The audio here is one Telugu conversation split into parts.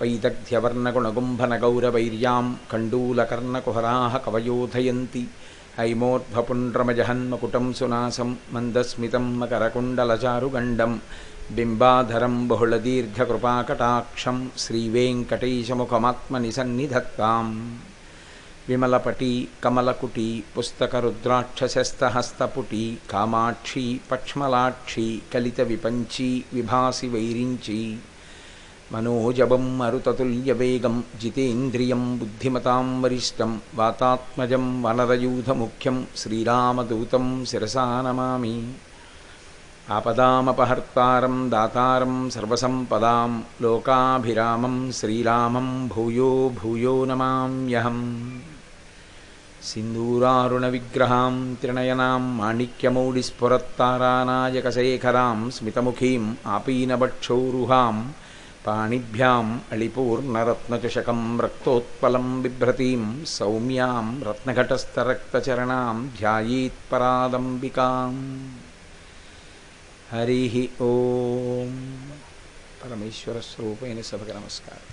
వైదగ్ధ్యవర్ణగుణగుంభనగౌరవైర్యాం కండూలకర్ణకుహరాः కవయోధయంతి హైమోర్ధ్వపుండ్రమజహన్మకుటం సునాసం మందస్మితం మకరకుండలచారుగండం బింబాధరం బహుళదీర్ఘకృపాకటాక్షం శ్రీవేంకటేశముఖమాత్మని సన్నిధత్తాం విమలపటి కమలకుటి పుస్తకరుద్రాక్షశస్తహస్తపుటి కామాక్షి పక్ష్మలాక్షి కలిత విపంచి విభాసి వైరించి మనోజవం మరుతతుల్యవేగం జితేంద్రియం బుద్ధిమతాం వరిష్టం వాతాత్మజం వనరయూధముఖ్యం శ్రీరామదూతం శిరసా నమామి ఆపదామపహర్తారం దాతారం సర్వసంపదాం లోకాభిరామం శ్రీరామం భూయో భూయో నమామ్యహం सिन्दूरारुणविग्रहां त्रिणयनां माणिक्यमौलिस्फुरत्तारानायकशेखरां स्मितमुखीम् పాణిభ్యాం అళిపూర్ణరత్నచుషకం రక్తోత్పలం బిభ్రతీం సౌమ్యాం రత్నఘటస్థరక్తచరణాం ధ్యాయీత్పరాదంబికాం హరి ఓం పరమేశ్వరస్వరూపైన సభకు నమస్కారం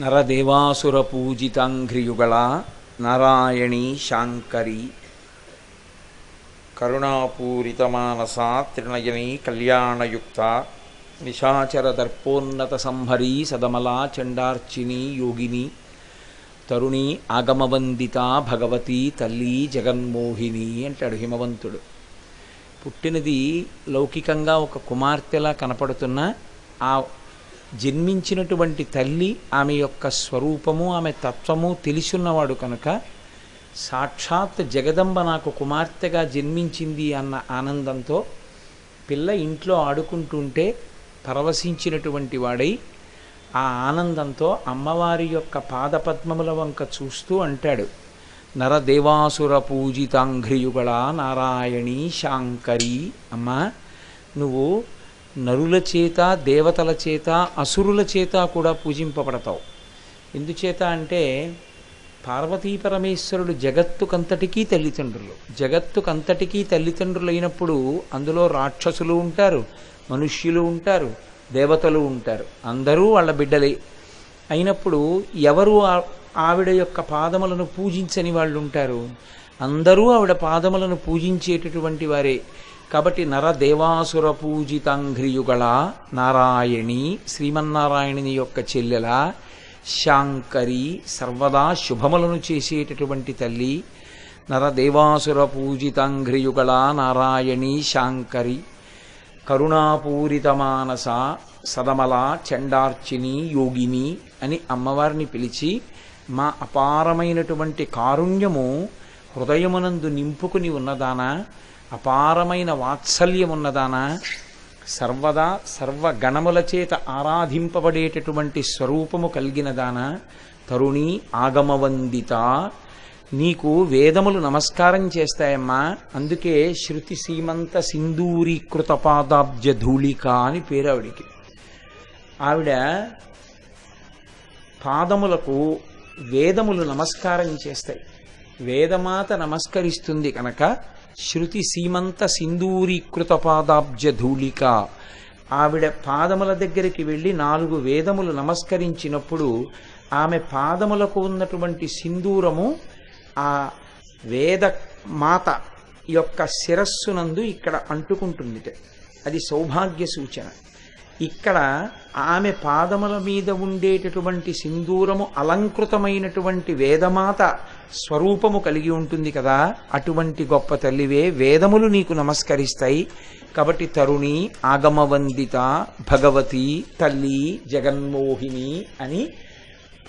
నరదేవాసురపూజితాంఘ్రియుగళ నారాయణీ శాంకరీ కరుణాపూరితమానసా త్రినయనీ కళ్యాణయుక్త నిశాచరదర్పోన్నత సంహరీ సదమలా చండార్చిని యోగిని తరుణి ఆగమవందిత భగవతి తల్లి జగన్మోహిని అంటాడు హిమవంతుడు. పుట్టినది లౌకికంగా ఒక కుమార్తెలా కనపడుతున్న ఆ జన్మించినటువంటి తల్లి ఆమె యొక్క స్వరూపము ఆమె తత్వము తెలిసున్నవాడు కనుక సాక్షాత్ జగదంబ నాకు కుమార్తెగా జన్మించింది అన్న ఆనందంతో పిల్ల ఇంట్లో ఆడుకుంటుంటే పరవశించినటువంటి వాడై ఆ ఆనందంతో అమ్మవారి యొక్క పాదపద్మముల వంక చూస్తూ అంటాడు నరదేవాసుర పూజితాంఘ్రియుగళ నారాయణి శాంకరి అమ్మా నువ్వు నరుల చేత దేవతల చేత అసురుల చేత కూడా పూజింపబడతావు. ఎందుచేత అంటే పార్వతీ పరమేశ్వరుడు జగత్తుకంతటికీ తల్లిదండ్రులు. జగత్తుకంతటికీ తల్లిదండ్రులు అయినప్పుడు అందులో రాక్షసులు ఉంటారు మనుష్యులు ఉంటారు దేవతలు ఉంటారు. అందరూ వాళ్ళ బిడ్డలే. అయినప్పుడు ఎవరు ఆవిడ యొక్క పాదములను పూజించని వాళ్ళు ఉంటారు? అందరూ ఆవిడ పాదములను పూజించేటటువంటి వారే. కాబట్టి నరదేవాసుర పూజితాంఘ్రియుగళ నారాయణి శ్రీమన్నారాయణుని యొక్క చెల్లెల శాంకరి సర్వదా శుభములను చేసేటటువంటి తల్లి నరదేవాసుర పూజితాంఘ్రియుగళ నారాయణి శాంకరి కరుణాపూరితమానస సదమల చండార్చిని యోగిని అని అమ్మవారిని పిలిచి మా అపారమైనటువంటి కారుణ్యము హృదయమునందు నింపుకుని ఉన్నదానా అపారమైన వాత్సల్యమున్నదానా సర్వదా సర్వగణముల చేత ఆరాధింపబడేటటువంటి స్వరూపము కలిగినదానా తరుణి ఆగమవందిత. నీకు వేదములు నమస్కారం చేస్తాయమ్మా. అందుకే శృతి సీమంత సింధూరీకృత పాదాబ్జ ధూళిక అని పేరు ఆవిడికి. ఆవిడ పాదములకు వేదములు నమస్కారం చేస్తాయి. వేదమాత నమస్కరిస్తుంది కనుక శృతి సీమంత సింధూరీకృత పాదాబ్జ ధూళిక. ఆవిడ పాదముల దగ్గరికి వెళ్ళి నాలుగు వేదములు నమస్కరించినప్పుడు ఆమె పాదములకు ఉన్నటువంటి సింధూరము ఆ వేద మాత యొక్క శిరస్సునందు ఇక్కడ అంటుకుంటుంది అది సౌభాగ్య సూచన. ఇక్కడ ఆమె పాదముల మీద ఉండేటటువంటి సింధూరము అలంకృతమైనటువంటి వేదమాత స్వరూపము కలిగి ఉంటుంది కదా అటువంటి గొప్ప తల్లివే వేదములు నీకు నమస్కరిస్తాయి. కాబట్టి తరుణి ఆగమవందిత భగవతి తల్లి జగన్మోహిని అని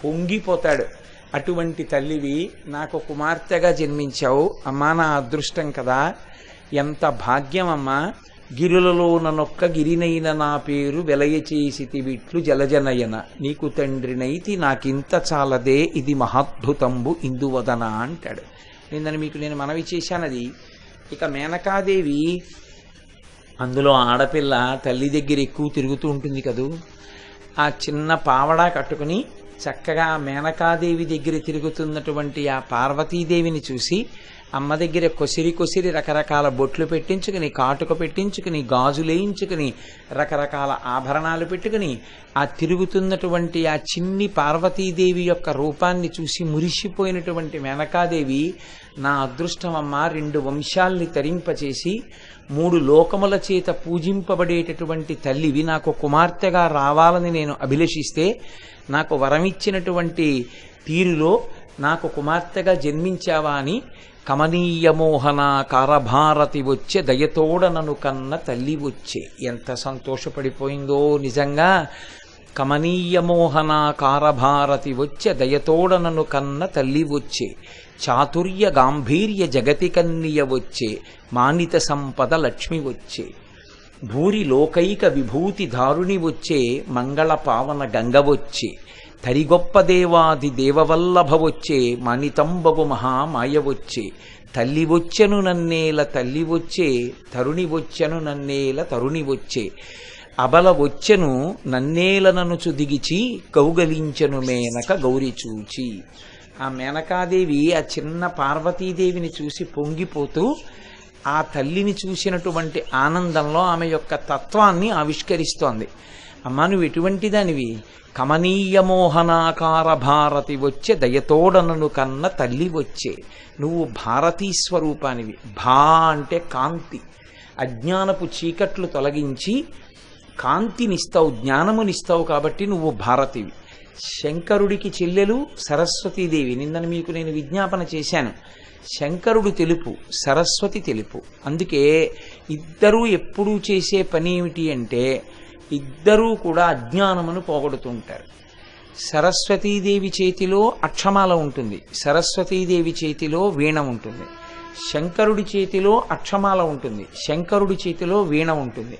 పొంగిపోతాడు. అటువంటి తల్లివి నాకు కుమార్తెగా జన్మించావు అమ్మా నా అదృష్టం కదా ఎంత భాగ్యం అమ్మా గిరులలో ననొక్క గిరినైన నా పేరు వెలయ చేసి విట్లు జలజనయన. నీకు తండ్రినైతి నాకింత చాలదే ఇది మహాద్భుతంబు ఇందువదన అంటాడు. నిన్నను మీకు నేను మనవి చేశానది? ఇక మేనకాదేవి అందులో ఆడపిల్ల తల్లి దగ్గర ఎక్కువ తిరుగుతూ ఉంటుంది కదూ? ఆ చిన్న పావడా కట్టుకుని చక్కగా మేనకాదేవి దగ్గర తిరుగుతున్నటువంటి ఆ పార్వతీదేవిని చూసి అమ్మ దగ్గర కొసిరి కొసిరి రకరకాల బొట్లు పెట్టించుకుని కాటుక పెట్టించుకుని గాజులేయించుకుని రకరకాల ఆభరణాలు పెట్టుకుని ఆ తిరుగుతున్నటువంటి ఆ చిన్ని పార్వతీదేవి యొక్క రూపాన్ని చూసి మురిసిపోయినటువంటి మేనకాదేవి నా అదృష్టమమ్మ రెండు వంశాల్ని తరింపచేసి మూడు లోకముల చేత పూజింపబడేటటువంటి తల్లివి నాకు కుమార్తెగా రావాలని నేను అభిలషిస్తే నాకు వరమిచ్చినటువంటి తీరులో నాకు కుమార్తెగా జన్మించావా అని కమనీయమోహన కారభారతి వచ్చే దయతోడ నన్ను కన్న తల్లి వచ్చే ఎంత సంతోషపడిపోయిందో నిజంగా. కమనీయమోహన కారభారతి వచ్చే దయతోడ నన్ను కన్న తల్లి వచ్చే చాతుర్య గాంభీర్య జగతి కన్నియ వచ్చే మానిత సంపద లక్ష్మి వచ్చే భూరి లోకైక విభూతి దారుణి వచ్చే మంగళ పావన గంగ వచ్చే తరిగొప్ప దేవాది దేవవల్లభ వచ్చే మణితంబగు మహామాయ వచ్చే తల్లి వచ్చెను నన్నేల తల్లి వచ్చే తరుణి వచ్చెను నన్నేల తరుణి వచ్చే అబల వచ్చెను నన్నేలననుచు దిగిచి కౌగలించెను మేనక గౌరి చూచి. ఆ మేనకాదేవి ఆ చిన్న పార్వతీదేవిని చూసి పొంగిపోతూ ఆ తల్లిని చూసినటువంటి ఆనందంలో ఆమె యొక్క తత్వాన్ని ఆవిష్కరిస్తోంది. అమ్మా నువ్వు ఎటువంటి దానివి? కమనీయమోహనాకార భారతి వచ్చే దయతోడనను కన్న తల్లి వచ్చే. నువ్వు భారతీ స్వరూపానివి. భా అంటే కాంతి. అజ్ఞానపు చీకట్లు తొలగించి కాంతినిస్తావు జ్ఞానమునిస్తావు కాబట్టి నువ్వు భారతివి. శంకరుడికి చెల్లెలు సరస్వతీదేవి. నిన్నను మీకు నేను విజ్ఞాపన చేశాను. శంకరుడు తెలుపు సరస్వతి తెలుపు. అందుకే ఇద్దరూ ఎప్పుడూ చేసే పని ఏమిటి అంటే ఇద్దరూ కూడా అజ్ఞానమును పోగొడుతుంటారు. సరస్వతీదేవి చేతిలో అక్షమాల ఉంటుంది. సరస్వతీదేవి చేతిలో వీణ ఉంటుంది. శంకరుడి చేతిలో అక్షమాల ఉంటుంది. శంకరుడి చేతిలో వీణ ఉంటుంది.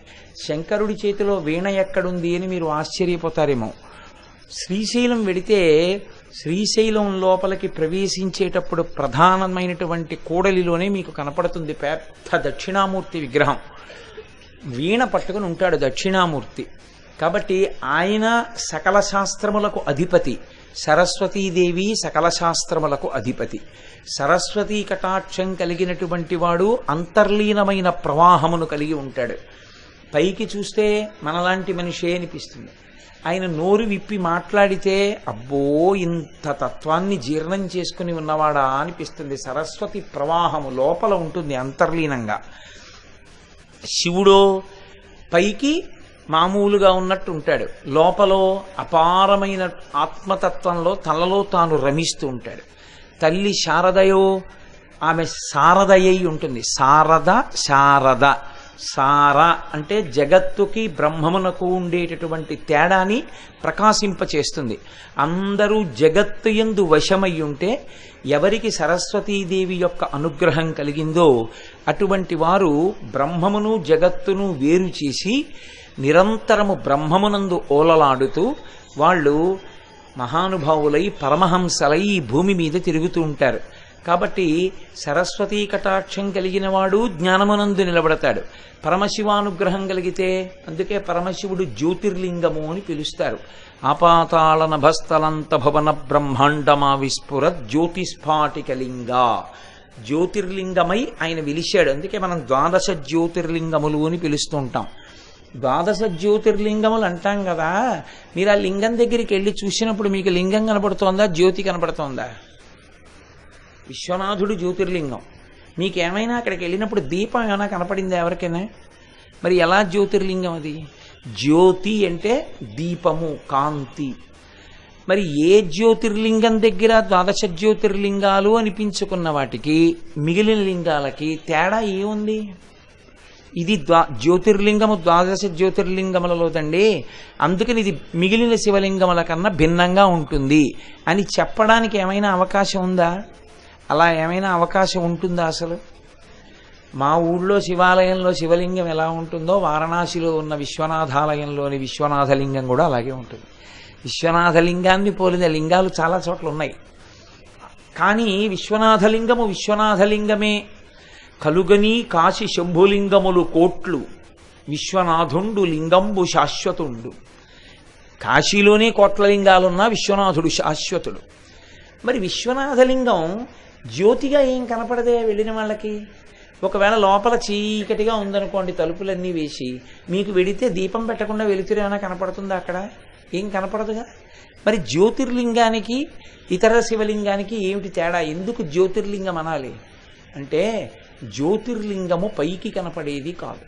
శంకరుడి చేతిలో వీణ ఎక్కడుంది అని మీరు ఆశ్చర్యపోతారేమో. శ్రీశైలం వెడితే శ్రీశైలం లోపలికి ప్రవేశించేటప్పుడు ప్రధానమైనటువంటి కూడలిలోనే మీకు కనపడుతుంది. పెద్ద దక్షిణామూర్తి విగ్రహం. వీణ పట్టుకుని ఉంటాడు దక్షిణామూర్తి. కాబట్టి ఆయన సకల శాస్త్రములకు అధిపతి. సరస్వతీదేవి సకల శాస్త్రములకు అధిపతి. సరస్వతీ కటాక్షం కలిగినటువంటి వాడు అంతర్లీనమైన ప్రవాహమును కలిగి ఉంటాడు. పైకి చూస్తే మనలాంటి మనిషే అనిపిస్తుంది. ఆయన నోరు విప్పి మాట్లాడితే అబ్బో ఇంత తత్వాన్ని జీర్ణం చేసుకుని ఉన్నవాడా అనిపిస్తుంది. సరస్వతి ప్రవాహము లోపల ఉంటుంది అంతర్లీనంగా. శివుడో పైకి మామూలుగా ఉన్నట్టు ఉంటాడు లోపల అపారమైన ఆత్మతత్వంలో తనలో తాను రమిస్తూ ఉంటాడు. తల్లి శారదయో ఆమె శారదయ్యి ఉంటుంది. శారద శారద. సార అంటే జగత్తుకి బ్రహ్మమునకు ఉండేటటువంటి తేడాని ప్రకాశింపచేస్తుంది. అందరూ జగత్తు ఎందు వశమై ఉంటే ఎవరికి సరస్వతీదేవి యొక్క అనుగ్రహం కలిగిందో అటువంటి వారు బ్రహ్మమును జగత్తును వేరు చేసి నిరంతరము బ్రహ్మమునందు ఓలలాడుతూ వాళ్ళు మహానుభావులై పరమహంసలై ఈ భూమి మీద తిరుగుతూ ఉంటారు. కాబట్టి సరస్వతీ కటాక్షం కలిగిన వాడు జ్ఞానమునందు నిలబడతాడు. పరమశివానుగ్రహం కలిగితే అందుకే పరమశివుడు జ్యోతిర్లింగము అని పిలుస్తారు. ఆపాతాళ నభస్థలంత భవన బ్రహ్మాండమా విస్ఫుర జ్యోతిస్ఫాటికలింగ జ్యోతిర్లింగమై ఆయన విలిశాడు. అందుకే మనం ద్వాదశ జ్యోతిర్లింగములు అని పిలుస్తుంటాం. ద్వాదశ జ్యోతిర్లింగములు అంటాం కదా. మీరు ఆ లింగం దగ్గరికి వెళ్ళి చూసినప్పుడు మీకు లింగం కనపడుతోందా? జ్యోతి కనపడుతోందా? విశ్వనాథుడు జ్యోతిర్లింగం. మీకేమైనా అక్కడికి వెళ్ళినప్పుడు దీపం ఏమైనా కనపడింది ఎవరికైనా? మరి ఎలా జ్యోతిర్లింగం అది? జ్యోతి అంటే దీపము కాంతి. మరి ఏ జ్యోతిర్లింగం దగ్గర ద్వాదశ జ్యోతిర్లింగాలు అనిపించుకున్న వాటికి మిగిలిన లింగాలకి తేడా ఏముంది? ఇది ద్వా జ్యోతిర్లింగము ద్వాదశ జ్యోతిర్లింగములలోదండి. అందుకని ఇది మిగిలిన శివలింగముల కన్నా భిన్నంగా ఉంటుంది. అని చెప్పడానికి ఏమైనా అవకాశం ఉందా? అలా ఏమైనా అవకాశం ఉంటుందా అసలు? మా ఊళ్ళో శివాలయంలో శివలింగం ఎలా ఉంటుందో వారణాసిలో ఉన్న విశ్వనాథాలయంలోని విశ్వనాథలింగం కూడా అలాగే ఉంటుంది. విశ్వనాథలింగాన్ని పోలిన లింగాలు చాలా చోట్ల ఉన్నాయి. కానీ విశ్వనాథలింగము విశ్వనాథలింగమే. కలుగని కాశి శంభులింగములు కోట్లు. విశ్వనాథుండు లింగంబు శాశ్వతుండు. కాశీలోనే కోట్ల లింగాలున్నా విశ్వనాథుడు శాశ్వతుడు. మరి విశ్వనాథలింగం జ్యోతిగా ఏం కనపడదే వెళ్ళిన వాళ్ళకి? ఒకవేళ లోపల చీకటిగా ఉందనుకోండి తలుపులన్నీ వేసి మీకు వెడితే దీపం పెట్టకుండా వెలుతురు ఏమైనా కనపడుతుందా అక్కడ? ఏం కనపడదుగా? మరి జ్యోతిర్లింగానికి ఇతర శివలింగానికి ఏమిటి తేడా? ఎందుకు జ్యోతిర్లింగం అనాలి? అంటే జ్యోతిర్లింగము పైకి కనపడేది కాదు.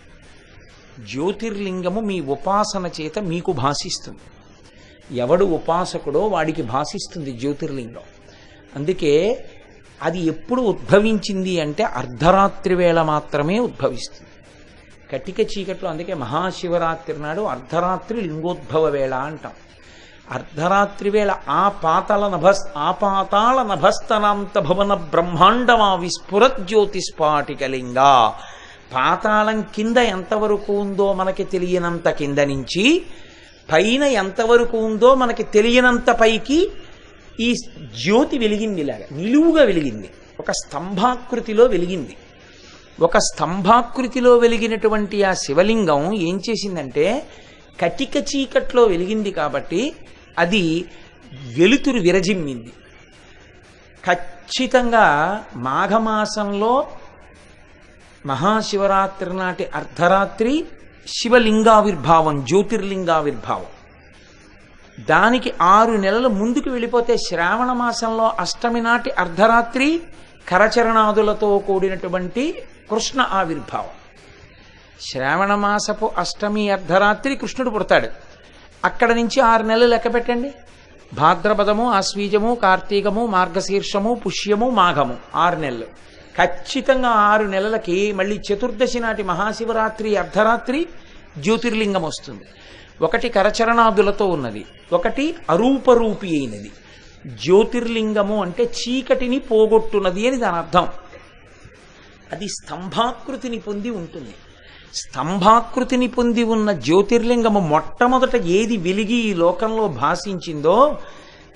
జ్యోతిర్లింగము మీ ఉపాసన చేత మీకు భాషిస్తుంది. ఎవడు ఉపాసకుడో వాడికి భాషిస్తుంది జ్యోతిర్లింగం. అందుకే అది ఎప్పుడు ఉద్భవించింది అంటే అర్ధరాత్రి వేళ మాత్రమే ఉద్భవిస్తుంది. కటిక చీకట్లో అందుకే మహాశివరాత్రి నాడు అర్ధరాత్రి లింగోద్భవ వేళ అంటాం. అర్ధరాత్రి వేళ ఆ పాతల నభస్ ఆ పాతాళ నభస్తనాంత భవన బ్రహ్మాండమా విస్ఫురత్ జ్యోతిస్పాటికలింగా పాతాళం కింద ఎంతవరకు ఉందో మనకి తెలియనంత కింద నుంచి పైన ఎంతవరకు ఉందో మనకి తెలియనంత పైకి ఈ జ్యోతి వెలిగింది ఇలాగా. నిలువుగా వెలిగింది. ఒక స్తంభాకృతిలో వెలిగింది. ఒక స్తంభాకృతిలో వెలిగినటువంటి ఆ శివలింగం ఏం చేసిందంటే కటిక చీకట్లో వెలిగింది కాబట్టి అది వెలుతురు విరజిమ్మింది. ఖచ్చితంగా మాఘమాసంలో మహాశివరాత్రి నాటి అర్ధరాత్రి శివలింగావిర్భావం జ్యోతిర్లింగావిర్భావం. దానికి ఆరు నెలలు ముందుకు వెళ్ళిపోతే శ్రావణ మాసంలో అష్టమి నాటి అర్ధరాత్రి కరచరణాదులతో కూడినటువంటి కృష్ణ ఆవిర్భావం. శ్రావణ మాసపు అష్టమి అర్ధరాత్రి కృష్ణుడు పుడతాడు. అక్కడ నుంచి ఆరు నెలలు లెక్క పెట్టండి. భాద్రపదము ఆశ్వీజము కార్తీకము మార్గశీర్షము పుష్యము మాఘము. ఆరు నెలలు. ఖచ్చితంగా ఆరు నెలలకి మళ్ళీ చతుర్దశి నాటి మహాశివరాత్రి అర్ధరాత్రి జ్యోతిర్లింగం వస్తుంది. ఒకటి కరచరణాదులతో ఉన్నది ఒకటి అరూపరూపి అయినది. జ్యోతిర్లింగము అంటే చీకటిని పోగొట్టున్నది అని దాని అర్థం. అది స్తంభాకృతిని పొంది ఉంటుంది. స్తంభాకృతిని పొంది ఉన్న జ్యోతిర్లింగము మొట్టమొదట ఏది వెలిగి ఈ లోకంలో భాషించిందో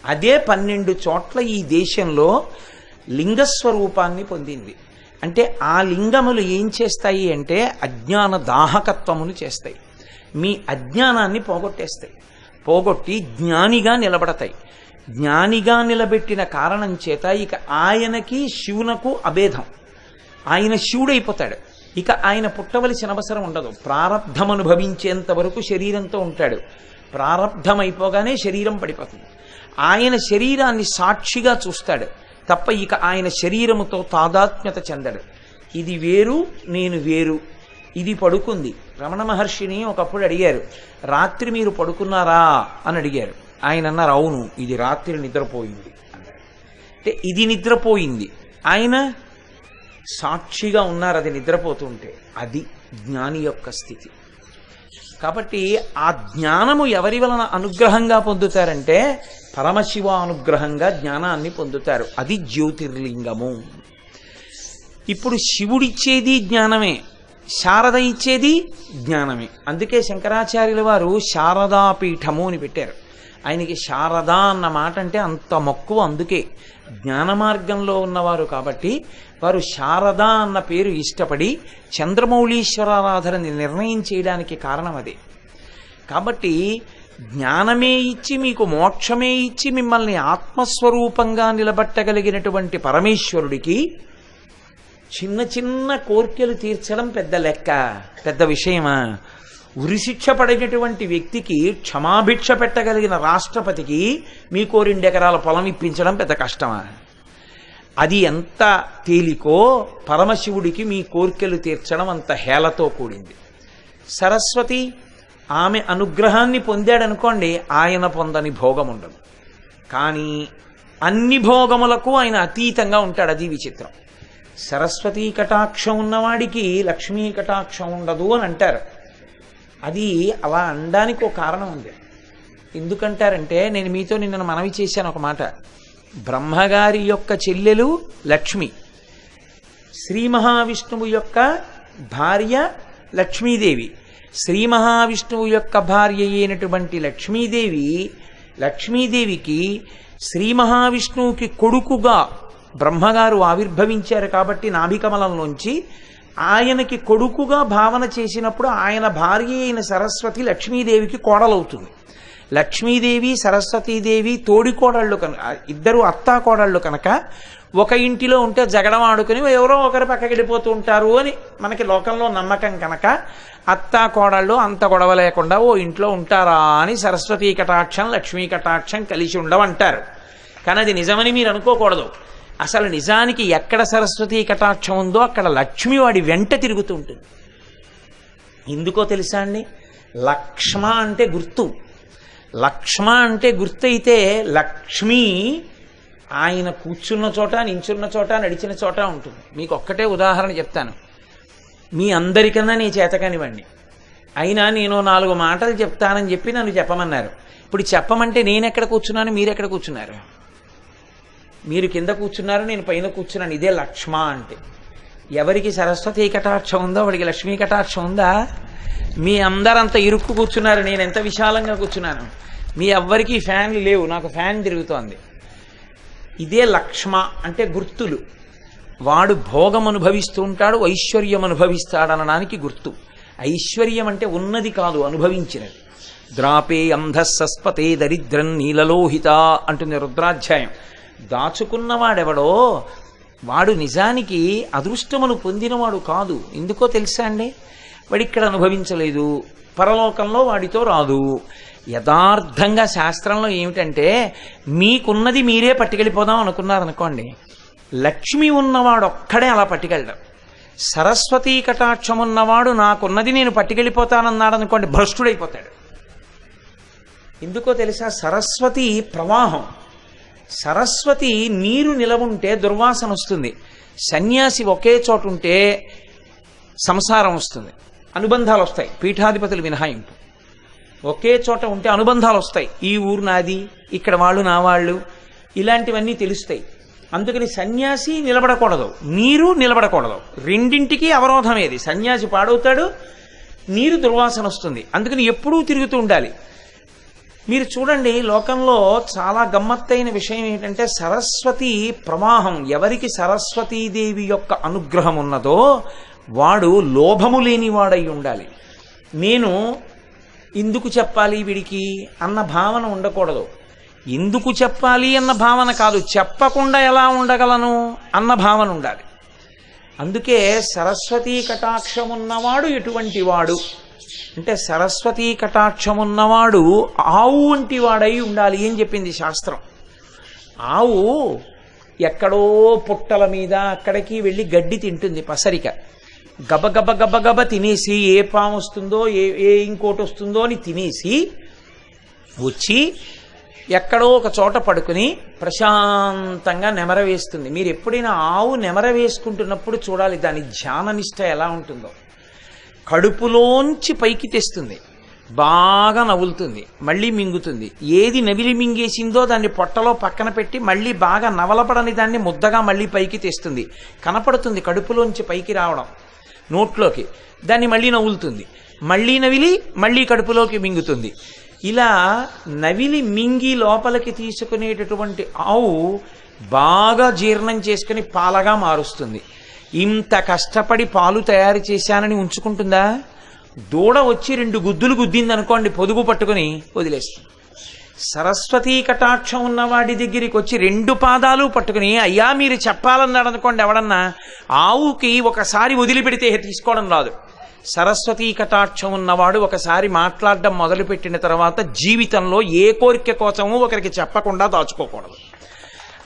అదే పన్నెండు చోట్ల ఈ దేశంలో లింగస్వరూపాన్ని పొందింది. అంటే ఆ లింగములు ఏం చేస్తాయి అంటే అజ్ఞాన దాహకత్వమును చేస్తాయి. మీ అజ్ఞానాన్ని పోగొట్టేస్తాయి. పోగొట్టి జ్ఞానిగా నిలబడతాయి. జ్ఞానిగా నిలబెట్టిన కారణం చేత ఇక ఆయనకి శివునకు అభేదం. ఆయన శివుడైపోతాడు. ఇక ఆయన పుట్టవలసిన అవసరం ఉండదు. ప్రారంధం అనుభవించేంత వరకు శరీరంతో ఉంటాడు. ప్రారంధం అయిపోగానే శరీరం పడిపోతుంది. ఆయన శరీరాన్ని సాక్షిగా చూస్తాడు. తప్ప ఇక ఆయన శరీరముతో తాదాత్మ్యత చెందడు. ఇది వేరు నేను వేరు. ఇది పడుకుంది. రమణ మహర్షిని ఒకప్పుడు అడిగారు రాత్రి మీరు పడుకున్నారా? అని అడిగారు. ఆయన అన్నారు అవును ఇది రాత్రి నిద్రపోయింది. అంటే ఇది నిద్రపోయింది. ఆయన సాక్షిగా ఉన్నారు అది నిద్రపోతుంటే. అది జ్ఞాని యొక్క స్థితి. కాబట్టి ఆ జ్ఞానము ఎవరి వలన అనుగ్రహంగా పొందుతారంటే పరమశివ అనుగ్రహంగా జ్ఞానాన్ని పొందుతారు. అది జ్యోతిర్లింగము. ఇప్పుడు శివుడిచ్చేది జ్ఞానమే. శారద ఇచ్చేది జ్ఞానమే. అందుకే శంకరాచార్యుల వారు శారదాపీఠము అని పెట్టారు. ఆయనకి శారద అన్న మాట అంటే అంత మక్కువ అందుకే. జ్ఞాన మార్గంలో ఉన్నవారు కాబట్టి వారు శారద అన్న పేరు ఇష్టపడి చంద్రమౌళీశ్వరారాధనని నిర్ణయం చేయడానికి కారణం అదే. కాబట్టి జ్ఞానమే ఇచ్చి మీకు మోక్షమే ఇచ్చి మిమ్మల్ని ఆత్మస్వరూపంగా నిలబట్టగలిగినటువంటి పరమేశ్వరుడికి చిన్న చిన్న కోర్కెలు తీర్చడం పెద్ద లెక్క పెద్ద విషయమా? ఉరిశిక్ష పడినటువంటి వ్యక్తికి క్షమాభిక్ష పెట్టగలిగిన రాష్ట్రపతికి మీకో రెండెకరాల పొలం ఇప్పించడం పెద్ద కష్టమా? అది ఎంత తేలికో పరమశివుడికి మీ కోర్కెలు తీర్చడం అంత హేళతో కూడింది. సరస్వతి ఆమె అనుగ్రహాన్ని పొందాడనుకోండి ఆయన పొందని భోగం ఉండదు కానీ అన్ని భోగములకు ఆయన అతీతంగా ఉంటాడు అది విచిత్రం. సరస్వతీ కటాక్షం ఉన్నవాడికి లక్ష్మీ కటాక్షం ఉండదు అని అంటారు. అది అలా అనడానికి ఒక కారణం ఉంది. ఎందుకంటారంటే నేను మీతో నిన్న మనవి చేశాను ఒక మాట. బ్రహ్మగారి యొక్క చెల్లెలు లక్ష్మి శ్రీ మహావిష్ణువు యొక్క భార్య లక్ష్మీదేవి. శ్రీ మహావిష్ణువు యొక్క భార్య అయినటువంటి లక్ష్మీదేవి లక్ష్మీదేవికి శ్రీ మహావిష్ణువుకి కొడుకుగా బ్రహ్మగారు ఆవిర్భవించారు కాబట్టి నాభికమలంలోంచి ఆయనకి కొడుకుగా భావన చేసినప్పుడు ఆయన భార్య అయిన సరస్వతి లక్ష్మీదేవికి కోడలవుతుంది. లక్ష్మీదేవి సరస్వతీదేవి తోడి కోడళ్ళు కనుక ఇద్దరు అత్తా కోడళ్ళు కనుక ఒక ఇంటిలో ఉంటే జగడం ఆడుకుని ఎవరో ఒకరు పక్కకి వెళ్ళిపోతూ ఉంటారు అని మనకి లోకంలో నమ్మకం కనుక అత్తా కోడళ్ళు అంత గొడవ లేకుండా ఓ ఇంట్లో ఉంటారా అని సరస్వతీ కటాక్షం లక్ష్మీ కటాక్షం కలిసి ఉండవంటారు. కానీ అది నిజమని మీరు అనుకోకూడదు. అసలు నిజానికి ఎక్కడ సరస్వతీ కటాక్షం ఉందో అక్కడ లక్ష్మి వాడి వెంట తిరుగుతూ ఉంటుంది ఎందుకో తెలుసా అండి? లక్ష్మ అంటే గుర్తు. లక్ష్మ అంటే గుర్తయితే లక్ష్మి ఆయన కూర్చున్న చోట నించున్న చోట నడిచిన చోట ఉంటుంది. మీకు ఒక్కటే ఉదాహరణ చెప్తాను. మీ అందరికన్నా నీ చేతకానివ్వండి అయినా నేను నాలుగు మాటలు చెప్తానని చెప్పి నన్ను చెప్పమన్నారు. ఇప్పుడు చెప్పమంటే నేను ఎక్కడ కూర్చున్నాను మీరు ఎక్కడ కూర్చున్నారు? మీరు కింద కూర్చున్నారు నేను పైన కూర్చున్నాను ఇదే లక్ష్మ అంటే. ఎవరికి సరస్వతి కటాక్షం ఉందో వాడికి లక్ష్మీ కటాక్షం ఉందా? మీ అందరంత ఇరుక్కు కూర్చున్నారు నేను ఎంత విశాలంగా కూర్చున్నాను? మీ ఎవ్వరికి ఫ్యాన్లు లేవు నాకు ఫ్యాన్ తిరుగుతోంది. ఇదే లక్ష్మ అంటే గుర్తులు. వాడు భోగం అనుభవిస్తూ ఉంటాడు ఐశ్వర్యం అనుభవిస్తాడనడానికి గుర్తు. ఐశ్వర్యం అంటే ఉన్నది కాదు అనుభవించినది. ద్రాపే అంధస్సస్పతే దరిద్రం నీలలోహిత అంటుంది రుద్రాధ్యాయం. దాచుకున్నవాడెవడో వాడు నిజానికి అదృష్టమును పొందినవాడు కాదు. ఎందుకో తెలుసా అండి? వాడిక్కడ అనుభవించలేదు. పరలోకంలో వాడితో రాదు. యథార్థంగా శాస్త్రంలో ఏమిటంటే మీకున్నది మీరే పట్టుకెళ్ళిపోదాం అనుకున్నారనుకోండి. లక్ష్మి ఉన్నవాడు ఒక్కడే అలా పట్టుకెళ్ళడం. సరస్వతీ కటాక్షం ఉన్నవాడు నాకున్నది నేను పట్టుకెళ్ళిపోతానన్నాడు అనుకోండి భ్రష్టుడైపోతాడు. ఎందుకో తెలుసా? సరస్వతి ప్రవాహం. సరస్వతి నీరు నిలవుంటే దుర్వాసన వస్తుంది. సన్యాసి ఒకే చోట ఉంటే సంసారం వస్తుంది. అనుబంధాలు వస్తాయి. పీఠాధిపతులు మినహాయింపు. ఒకే చోట ఉంటే అనుబంధాలు వస్తాయి. ఈ ఊరు నాది ఇక్కడ వాళ్ళు నా వాళ్ళు ఇలాంటివన్నీ తెలుస్తాయి. అందుకని సన్యాసి నిలబడకూడదు. నీరు నిలబడకూడదు. రెండింటికి అవరోధం ఏది? సన్యాసి పాడవుతాడు నీరు దుర్వాసన వస్తుంది. అందుకని ఎప్పుడూ తిరుగుతూ ఉండాలి. మీరు చూడండి లోకంలో చాలా గమ్మత్తైన విషయం ఏంటంటే సరస్వతి ప్రవాహం. ఎవరికి సరస్వతీదేవి యొక్క అనుగ్రహం ఉన్నదో వాడు లోభము లేనివాడై ఉండాలి. నేను ఎందుకు చెప్పాలి వీడికి? అన్న భావన ఉండకూడదు. ఎందుకు చెప్పాలి అన్న భావన కాదు. చెప్పకుండా ఎలా ఉండగలను? అన్న భావన ఉండాలి. అందుకే సరస్వతీ కటాక్షం ఉన్నవాడు ఎటువంటి వాడు. అంటే సరస్వతీ కటాక్షం ఉన్నవాడు ఆవు వంటి వాడై ఉండాలి అని చెప్పింది శాస్త్రం. ఆవు ఎక్కడో పుట్టల మీద అక్కడికి వెళ్ళి గడ్డి తింటుంది పసరిక. గబగబ గబగబ తినేసి ఏ పాము వస్తుందో ఏ ఏ ఇంకోటి వస్తుందో అని తినేసి వచ్చి ఎక్కడో ఒక చోట పడుకుని ప్రశాంతంగా నెమర వేస్తుంది. మీరు ఎప్పుడైనా ఆవు నెమర వేసుకుంటున్నప్పుడు చూడాలి దాని ధ్యాననిష్ట ఎలా ఉంటుందో. కడుపులోంచి పైకి తెస్తుంది. బాగా నవ్వులుతుంది మళ్ళీ మింగుతుంది. ఏది నవిలి మింగేసిందో దాన్ని పొట్టలో పక్కన పెట్టి మళ్ళీ బాగా నవలపడని దాన్ని ముద్దగా మళ్ళీ పైకి తెస్తుంది. కనపడుతుంది కడుపులోంచి పైకి రావడం. నోట్లోకి. దాన్ని మళ్ళీ నవ్వులుతుంది మళ్ళీ నవిలి మళ్ళీ కడుపులోకి మింగుతుంది. ఇలా నవిలి మింగి లోపలికి తీసుకునేటటువంటి ఆవు బాగా జీర్ణం చేసుకుని పాలగా మారుస్తుంది. ఇంత కష్టపడి పాలు తయారు చేశానని ఉంచుకుంటుందా? దూడ వచ్చి రెండు గుద్దులు గుద్దింది అనుకోండి పొదుగు పట్టుకుని వదిలేస్తుంది. సరస్వతీ కటాక్షం ఉన్నవాడి దగ్గరికి వచ్చి రెండు పాదాలు పట్టుకుని అయ్యా మీరు చెప్పాలన్నాడు అనుకోండి ఎవడన్నా ఆవుకి ఒకసారి వదిలిపెడితే తీసుకోవడం రాదు. సరస్వతీ కటాక్షం ఉన్నవాడు ఒకసారి మాట్లాడడం మొదలుపెట్టిన తర్వాత జీవితంలో ఏ కోరిక కోసమో ఒకరికి చెప్పకుండా దాచుకోకూడదు.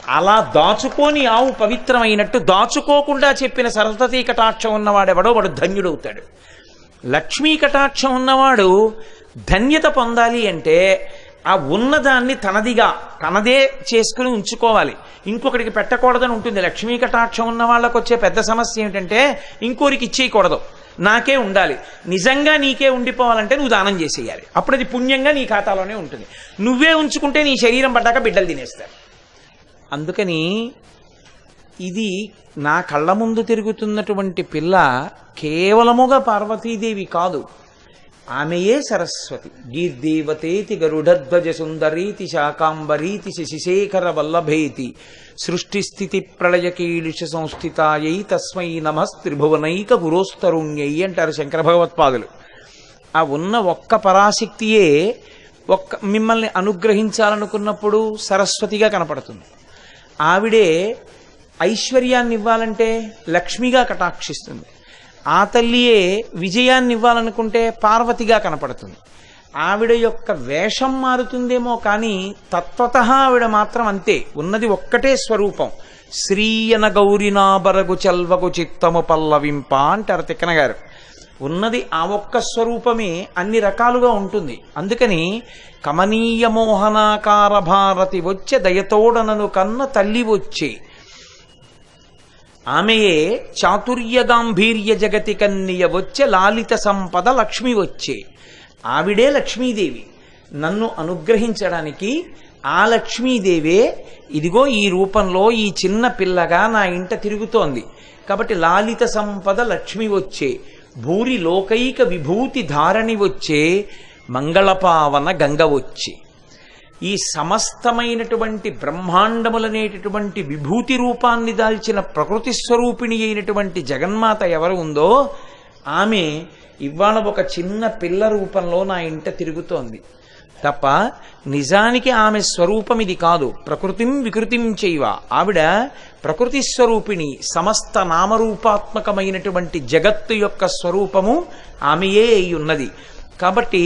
అలా దాచుకొని ఆవు పవిత్రమైనట్టు దాచుకోకుండా చెప్పిన సరస్వతీ కటాక్షం ఉన్నవాడెవడో వాడు ధన్యుడవుతాడు. లక్ష్మీ కటాక్షం ఉన్నవాడు ధన్యత పొందాలి అంటే ఆ ఉన్నదాన్ని తనదిగా తనదే చేసుకుని ఉంచుకోవాలి. ఇంకొకరికి పెట్టకూడదని ఉంటుంది. లక్ష్మీ కటాక్షం ఉన్న వాళ్ళకు వచ్చే పెద్ద సమస్య ఏమిటంటే ఇంకోరికి ఇచ్చేయకూడదు. నాకే ఉండాలి. నిజంగా నీకే ఉండిపోవాలంటే నువ్వు దానం చేసేయాలి. అప్పుడు అది పుణ్యంగా నీ ఖాతాలోనే ఉంటుంది. నువ్వే ఉంచుకుంటే నీ శరీరం పడ్డాక బిడ్డలు తినేస్తారు. అందుకని ఇది నా కళ్ళ ముందు తిరుగుతున్నటువంటి పిల్ల కేవలముగా పార్వతీదేవి కాదు. ఆమెయే సరస్వతి. గీర్దేవతేతి గరుడధ్వజ సుందరీతి శాకాంబరీతి శశిశేఖర వల్లభేతి సృష్టి స్థితి ప్రళయ ప్రళయకీలిష సంస్థితాయై తస్మై నమస్త్రిభువనైక గురోస్తరుణ్యై అంటారు శంకర భగవత్పాదులు. ఆ ఉన్న ఒక్క పరాశక్తియే ఒక్క మిమ్మల్ని అనుగ్రహించాలనుకున్నప్పుడు సరస్వతిగా కనపడుతుంది. ఆవిడే ఐశ్వర్యాన్ని ఇవ్వాలంటే లక్ష్మిగా కటాక్షిస్తుంది. ఆ తల్లియే విజయాన్ని ఇవ్వాలనుకుంటే పార్వతిగా కనపడుతుంది. ఆవిడ యొక్క వేషం మారుతుందేమో కానీ తత్వత ఆవిడ మాత్రం అంతే. ఉన్నది ఒక్కటే స్వరూపం. శ్రీయన గౌరినాబరగు చల్వగు చిత్తము పల్లవింప అంటారు తిక్కన గారు ఉన్నది ఆ ఒక్క స్వరూపమే అన్ని రకాలుగా ఉంటుంది. అందుకని కమనీయ మోహనాకార భారతి వచ్చే దయతోడనను కన్న తల్లి వచ్చే. ఆమెయే చాతుర్య గాంభీర్య జగతి కన్నియ వచ్చే లాలిత సంపద లక్ష్మి వచ్చే. ఆవిడే లక్ష్మీదేవి. నన్ను అనుగ్రహించడానికి ఆ లక్ష్మీదేవే ఇదిగో ఈ రూపంలో ఈ చిన్న పిల్లగా నా ఇంట తిరుగుతోంది. కాబట్టి లాలిత సంపద లక్ష్మి వచ్చే. భూరి లోకైక విభూతి ధారణి వచ్చే మంగళపావన గంగ వచ్చే. ఈ సమస్తమైనటువంటి బ్రహ్మాండములనేటటువంటి విభూతి రూపాన్ని దాల్చిన ప్రకృతి స్వరూపిణి అయినటువంటి జగన్మాత ఎవరు ఉందో ఆమె ఇవాళ ఒక చిన్న పిల్ల రూపంలో నా ఇంట తిరుగుతోంది. తప్ప నిజానికి ఆమె స్వరూపం ఇది కాదు. ప్రకృతిం వికృతిం చేయవ? ఆవిడ ప్రకృతి స్వరూపిణి సమస్త నామరూపాత్మకమైనటువంటి జగత్తు యొక్క స్వరూపము ఆమెయే అయి ఉన్నది కాబట్టి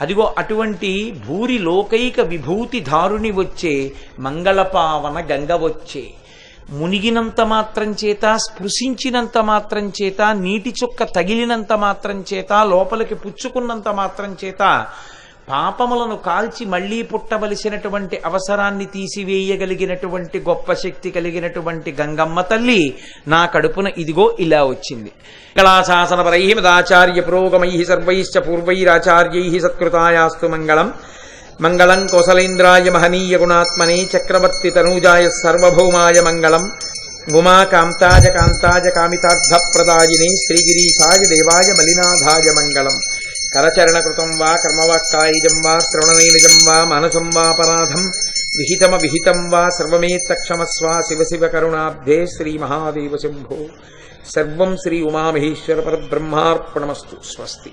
అదిగో అటువంటి భూరి లోకైక విభూతి దారుని వచ్చే మంగళపావన గంగ వచ్చే. మునిగినంత మాత్రం చేత స్పృశించినంత మాత్రం చేత నీటి చుక్క తగిలినంత మాత్రం చేత లోపలికి పుచ్చుకున్నంత మాత్రం చేత పాపములను కాల్చి మళ్ళీ పుట్టవలసినటువంటి అవసరాన్ని తీసివేయగలిగినటువంటి గొప్ప శక్తి కలిగినటువంటి గంగమ్మ తల్లి నా కడుపున ఇదిగో ఇలా వచ్చింది. కళాశాసనపరై మదాచార్య పురోగమై సర్వైశ్చ పూర్వైరాచార్యై సత్కృతాయాస్తు మంగళం. మంగళం కోసలేంద్రాయ మహనీయ గుణాత్మనే చక్రవర్తి తనూజాయ సర్వభౌమాయ మంగళం. ఉమాకాంతాయ కాంతాయ కామితార్థప్రదాయినే శ్రీగిరీశాయ దేవాయ మలినాథాయ మంగళం. కరచరణకృతం వా కర్మవాక్కాయిజం వా శ్రవణనైనజం వా మానసం వాపరాధం విహితమ విహితం వా సర్వమేత్తక్షమస్వ శివ శివ కరుణాబ్ధే శ్రీ మహాదేవ శంభో. సర్వం శ్రీ ఉమామహేశ్వర పరబ్రహ్మార్పణమస్తు. స్వస్తి.